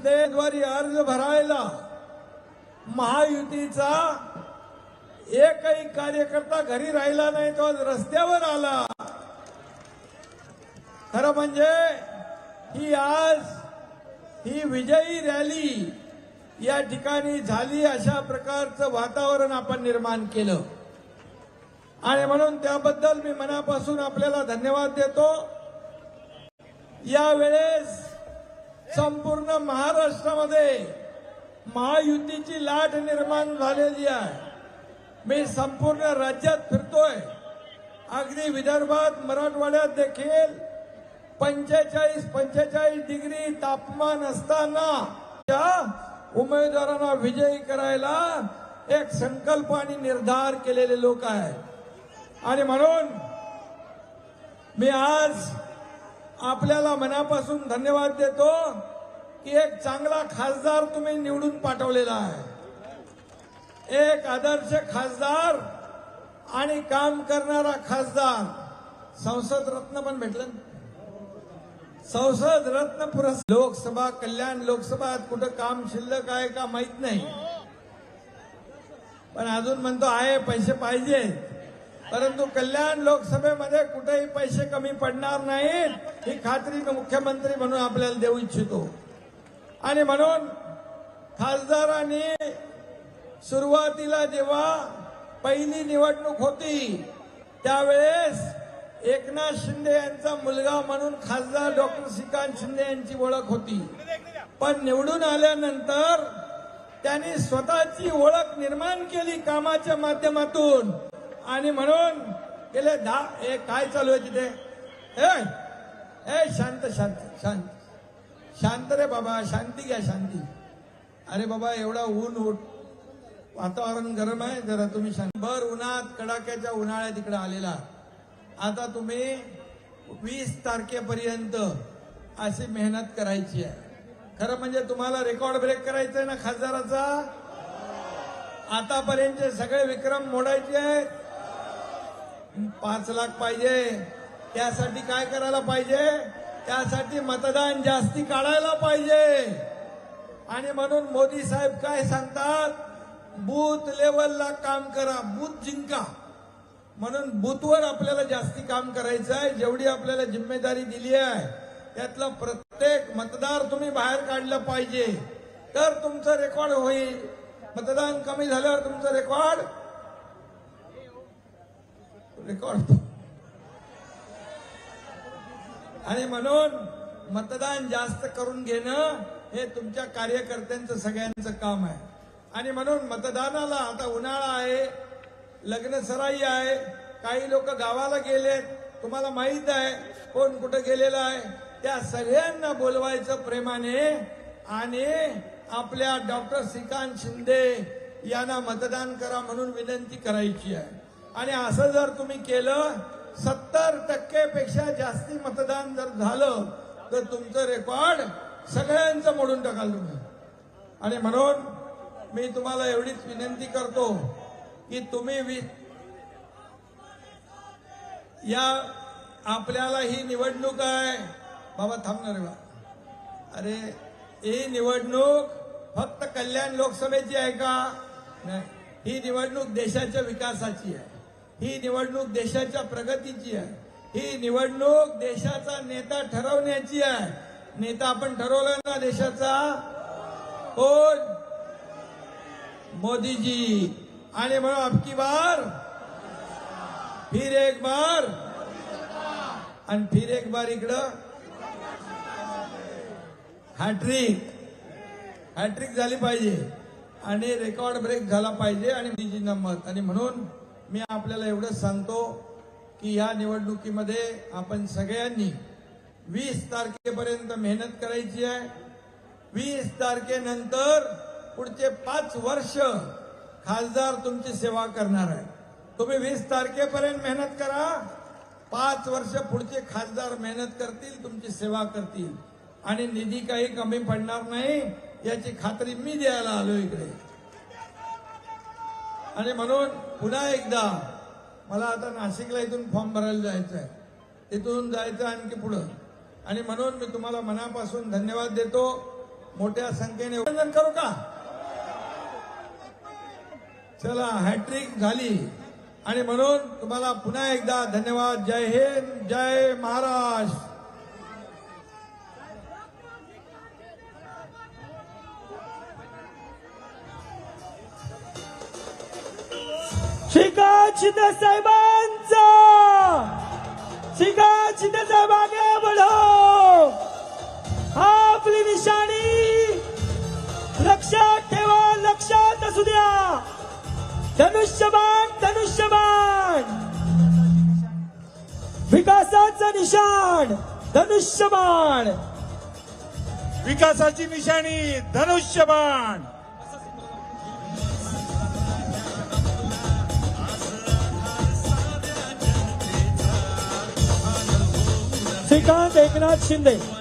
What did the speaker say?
उमेदवारी अर्ज भरायला महायुतीचा एकही कार्यकर्ता घरी राहिला नाही तो आज रस्त्यावर आला. खरं म्हणजे ही आज ही विजयी रॅली या ठिकाणी झाली अशा प्रकारचं वातावरण आपण निर्माण केलं. आणि म्हणून त्याबद्दल मी मनापासून आपल्याला धन्यवाद देतो. यावेळेस संपूर्ण महाराष्ट्रामध्ये महायुतीची लाट निर्माण झालेली आहे. मी संपूर्ण राज्यात फिरतोय. अगदी विदर्भात मराठवाड्यात देखील पंचेचाळीस पंचेचाळीस डिग्री तापमान असताना त्या उमेदवारांना विजयी करायला एक संकल्प आणि निर्धार केलेले लोक आहेत. आणि म्हणून मी आज आपल्याला मनापासून धन्यवाद देतो की एक चांगला खासदार तुम्ही निवडून पाठवलेला आहे. एक आदर्श खासदार आणि काम करणारा खासदार. संसद रत्न पण भेटलं संसद रत्न पुरस्कार लोकसभा कल्याण लोकसभा कुठं काम शिल्लक आहे का माहीत नाही. पण अजून म्हणतो आहे पैसे पाहिजे परंतु कल्याण लोकसभेमध्ये कुठेही पैसे कमी पडणार नाहीत ही खात्री मुख्यमंत्री म्हणून आपल्याला देऊ इच्छितो. आणि म्हणून खासदारांनी सुरुवातीला जेव्हा पहिली निवडणूक होती त्यावेळेस एकनाथ शिंदे यांचा मुलगा म्हणून खासदार डॉक्टर श्रीकांत शिंदे यांची ओळख होती. पण निवडून आल्यानंतर त्यांनी स्वतःची ओळख निर्माण केली कामाच्या माध्यमातून. आणि म्हणून गेले दहा ए काय चालू आहे तिथे? ए शांत शांत शांत. शांत रे बाबा शांती घ्या शांती. अरे बाबा एवढा ऊन उठ. वातावरण गरम आहे जरा तुम्ही शांत. भर उन्हात कडाक्याच्या उन्हाळ्यात इकडे आलेला. आता तुम्ही वीस तारखेपर्यंत अशी मेहनत करायची आहे. खरं म्हणजे तुम्हाला रेकॉर्ड ब्रेक करायचं आहे ना खासदाराचा? आतापर्यंतचे सगळे विक्रम मोडायचे आहेत. पाच लाख पाहिजे. त्यासाठी काय करायला पाहिजे? त्यासाठी मतदान जास्ती काढायला पाहिजे. आणि म्हणून मोदी साहेब काय सांगतात? बूथ लेवलला काम करा बूथ जिंका. म्हणून बूथवर आपल्याला जास्ती काम करायचं आहे. जेवढी आपल्याला जिम्मेदारी दिली आहे त्यातलं प्रत्येक मतदार तुम्ही बाहेर काढलं पाहिजे. तर तुमचं रेकॉर्ड होईल. मतदान कमी झाल्यावर तुमचं रेकॉर्ड रेकॉर्ड आणि म्हणून मतदान जास्त करून घेणं हे तुमच्या कार्यकर्त्यांचं सगळ्यांचं काम आहे. आणि म्हणून मतदानाला आता उन्हाळा आहे लग्न सराई आहे काही लोक गावाला गेलेत तुम्हाला माहीत आहे कोण कुठं गेलेलं आहे. त्या सगळ्यांना बोलवायचं प्रेमाने आणि आपल्या डॉक्टर श्रीकांत शिंदे यांना मतदान करा म्हणून विनंती करायची आहे. आणि असं जर तुम्ही केलं सत्तर टक्केपेक्षा जास्ती मतदान जर झालं तर तुमचं रेकॉर्ड सगळ्यांचं मोडून टाकाल तुम्ही. आणि म्हणून मी तुम्हाला एवढीच विनंती करतो की तुम्ही वि- या आपल्याला ही निवडणूक आहे. बाबा थांबणार आहे बा अरे ही निवडणूक फक्त कल्याण लोकसभेची आहे का? नाही. ही निवडणूक देशाच्या विकासाची आहे. ही निवडणूक देशाच्या प्रगतीची आहे. ही निवडणूक देशाचा नेता ठरवण्याची आहे. नेता आपण ठरवलं ना देशाचा? कोण? मोदीजी. आणि म्हणून अबकी बार? फिर एक बार? आणि फिर एक बार इकडं? हॅट्रिक. हॅट्रिक झाली पाहिजे. आणि रेकॉर्ड ब्रेक झाला पाहिजे आणि मोदीजींना मत. आणि म्हणून मी आपल्याला एवढंच सांगतो की या निवडणुकीमध्ये आपण सगळ्यांनी वीस तारखेपर्यंत मेहनत करायची आहे. वीस तारखेनंतर पुढचे पाच वर्ष खासदार तुमची सेवा करणार आहे. तुम्ही वीस तारखेपर्यंत मेहनत करा. पाच वर्ष पुढचे खासदार मेहनत करतील तुमची सेवा करतील. आणि निधी काही कमी पडणार नाही याची खात्री मी द्यायला आलो इकडे. आणि म्हणून पुन्हा एकदा मला आता नाशिकला इथून फॉर्म भरायला जायचं आहे तिथून जायचं आणखी पुढं. आणि म्हणून मी तुम्हाला मनापासून धन्यवाद देतो. मोठ्या संख्येने अभिनंदन करू का? चला हॅट्रिक झाली. आणि म्हणून तुम्हाला पुन्हा एकदा धन्यवाद. जय हिंद जय महाराष्ट्र. शिंदे साहेबांचा. श्रीकांत शिंदे साहेब आगे बढो आपली निशाणी लक्षात ठेवा लक्षात असू द्या. धनुष्यबाण धनुष्यबाण. विकासाचं निशाण धनुष्यबाण. विकासाची निशाणी धनुष्यबाण. श्रीकांत एकनाथ शिंदे.